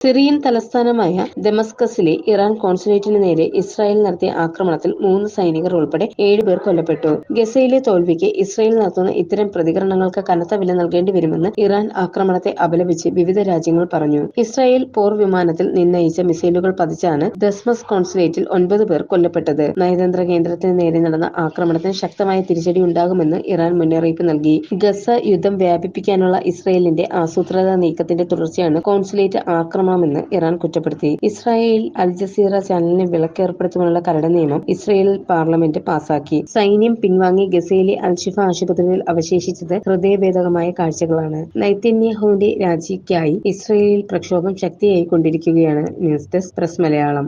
Syrian തലസ്ഥാനമായ ദമസ്കസിലെ Iran കോൺസുലേറ്റിന് നേരെ Israel നടത്തിയ ആക്രമണത്തിൽ മൂന്ന് സൈനികർ ഉൾപ്പെടെ ഏഴുപേർ കൊല്ലപ്പെട്ടു. ഗസയിലെ തോൽവിക്ക് ഇസ്രായേൽ നടത്തുന്ന ഇത്തരം പ്രതികരണങ്ങൾക്ക് കനത്ത വില നൽകേണ്ടി വരുമെന്ന് ഇറാൻ ആക്രമണത്തെ അപലപിച്ച് വിവിധ രാജ്യങ്ങൾ പറഞ്ഞു. ഇസ്രായേൽ പോർ വിമാനത്തിൽ നിന്നയിച്ച മിസൈലുകൾ പതിച്ചാണ് ദസ്മസ് കോൺസുലേറ്റിൽ ഒൻപത് പേർ കൊല്ലപ്പെട്ടത്. നയതന്ത്ര കേന്ദ്രത്തിന് നേരെ നടന്ന ആക്രമണത്തിന് ശക്തമായ തിരിച്ചടി ഉണ്ടാകുമെന്ന് ഇറാൻ മുന്നറിയിപ്പ് നൽകി. ഗസ യുദ്ധം വ്യാപിപ്പിക്കാനുള്ള ഇസ്രായേലിന്റെ ആസൂത്രിത നീക്കത്തിന്റെ തുടർച്ചയാണ് കോൺസുലേറ്റ് ആക്രമണമെന്ന് ഇറാൻ കുറ്റപ്പെടുത്തി. ഇസ്രായേൽ അൽ ജസീറ ചാനലിന് വിലക്കേർപ്പെടുത്തുവാനുള്ള കരട് നിയമം ഇസ്രായേൽ പാർലമെന്റ് പാസാക്കി. സൈന്യം പിൻവാങ്ങി ഗസയിലെ അൽഷിഫ ആശുപത്രിയിൽ അവശേഷിച്ചത് ഹൃദയഭേദകമായ കാഴ്ചകളാണ്. നൈതന്യാഹുവിന്റെ രാജിക്കായി ഇസ്രായേലിൽ പ്രക്ഷോഭം ശക്തിയായി കൊണ്ടിരിക്കുകയാണ് news desk press Malayalam.